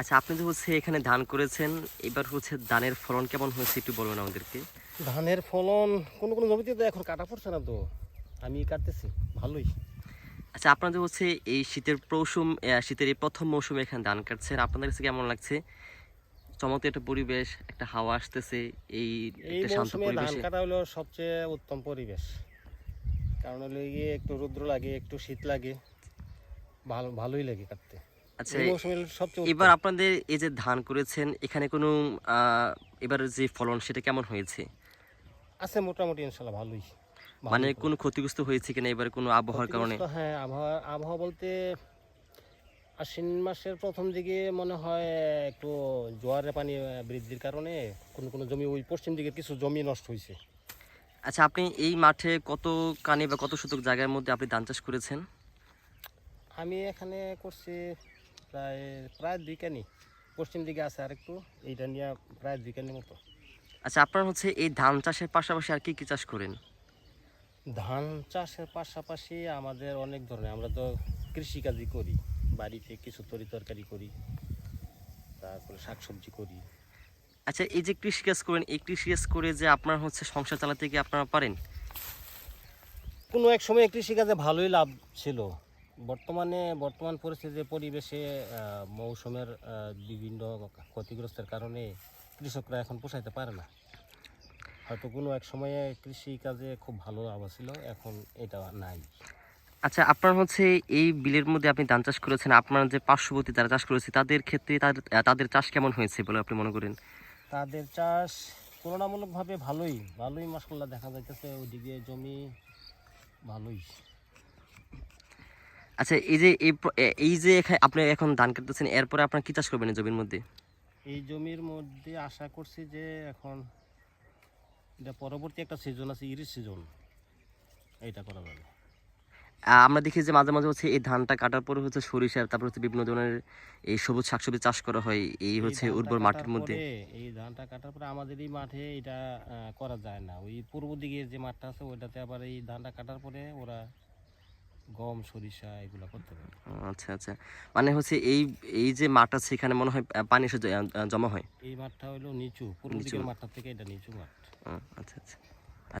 আচ্ছা আপনি যে হচ্ছে এখানে ধান করেছেন এবার হচ্ছে ধানের ফলন কেমন হয়েছে একটু বলবেন আমাদেরকে? ধানের ফলন কোনো কোনো জমিতে তো এখন কাটা পড়ছে না তো। আমি কাটতেছি ভালোই। আচ্ছা আপনাদের হচ্ছে এই শীতের প্রৌসুম শীতের এই প্রথম মৌসুমে এখানে ধান কাটছেন আপনাদের কাছে কেমন লাগছে? চমৎকার একটা পরিবেশ একটা হাওয়া আসতেছে এই একটা শান্ত মৌসুমে ধান পরিবেশে কাটা হলো সবচেয়ে উত্তম পরিবেশ। কারণ হলো গিয়ে একটু রৌদ্র লাগে একটু শীত লাগে ভালো ভালোই লাগে কাটতে। আচ্ছা এবার আপনাদের এই যে ধান করেছেন এখানে কোনো এবার যে ফলন সেটা কেমন হয়েছে? আছে মোটামুটি ইনশাল্লাহ ভালোই মানে কোনো ক্ষতিগ্রস্ত হয়েছে কিনা এবার কোনো আবহাওয়ার কারণে? হ্যাঁ আবহাওয়া আবহাওয়া বলতে আশ্বিন মাসের প্রথম দিকে মনে হয় একটু জোয়ারের পানি বৃদ্ধির কারণে কোনো কোনো জমি ওই পশ্চিম দিকে কিছু জমি নষ্ট হয়েছে। আচ্ছা আপনি এই মাঠে কত কানি বা কত শতক জায়গার মধ্যে আপনি ধান চাষ করেছেন? আমি এখানে করছি প্রায় প্রায় দুই কানি। পশ্চিম দিকে আছে আরেকটু এইটা নিয়ে প্রায় দুই কানি মতো। আচ্ছা আপনার হচ্ছে এই ধান চাষের পাশাপাশি আর কি কি চাষ করেন? ধান চাষের পাশাপাশি আমাদের অনেক ধরনের আমরা তো কৃষিকাজই করি বাড়িতে কিছু তরি তরকারি করি তারপরে শাকসবজি করি। আচ্ছা এই যে কৃষিকাজ করেন এই কৃষিকাজ করে যে আপনার হচ্ছে সংসার চালাতে কি আপনারা পারেন? কোনো এক সময় কৃষিকাজে ভালোই লাভ ছিল। বর্তমানে বর্তমান পরিস্থিতিতে পরিবেশে মৌসুমের বিভিন্ন ক্ষতিগ্রস্তের কারণে কৃষকরা এখন পোষাইতে পারে না। হয়তো কোনো এক সময়ে কৃষিকাজে খুব ভালো আবার ছিল এখন এটা নাই। আচ্ছা আপনার হচ্ছে এই বিলের মধ্যে আপনি ধান চাষ করেছেন আপনার যে পার্শ্ববর্তী যারা চাষ করেছে তাদের ক্ষেত্রে তাদের তাদের চাষ কেমন হয়েছে বলে আপনি মনে করেন? তাদের চাষ তুলনামূলকভাবে ভালোই ভালোই মাসাল্লাহ দেখা যাইতেছে ওইদিকে জমি ভালোই। আচ্ছা এই যে এই যে আপনি এখন ধান কাটতেছেন এরপরে আপনার কি চাষ করবেন জমির মধ্যে? এই জমির মধ্যে আশা করছি যে এখন এটা পরবর্তী একটা সিজন আছে ইরিশ সিজন এইটা করা যাবে। আমরা দেখি যে মাঝে মাঝে হচ্ছে এই ধানটা কাটার পরে হচ্ছে সরিষা তারপর হচ্ছে বিভিন্ন ধরনের এই সবুজ শাকসবজি চাষ করা হয় এই হচ্ছে উর্বর মাটির মধ্যে। এই ধানটা কাটার পরে আমাদের এই মাঠে এটা করা যায় না। ওই পূর্ব দিকে যে মাঠটা আছে ওইটাতে আবার এই ধানটা কাটার পরে ওরা গম সরিষা এগুলো করতে পারে আচ্ছা আচ্ছা। মানে হচ্ছে এই এই যে মাঠ আছে এখানে মনে হয় পানি এসে জমা হয়? এই মাঠটা হলো নিচু পূর্ব। দিকের মাঠটা থেকে এটা নিচু মাঠ। আচ্ছা আচ্ছা।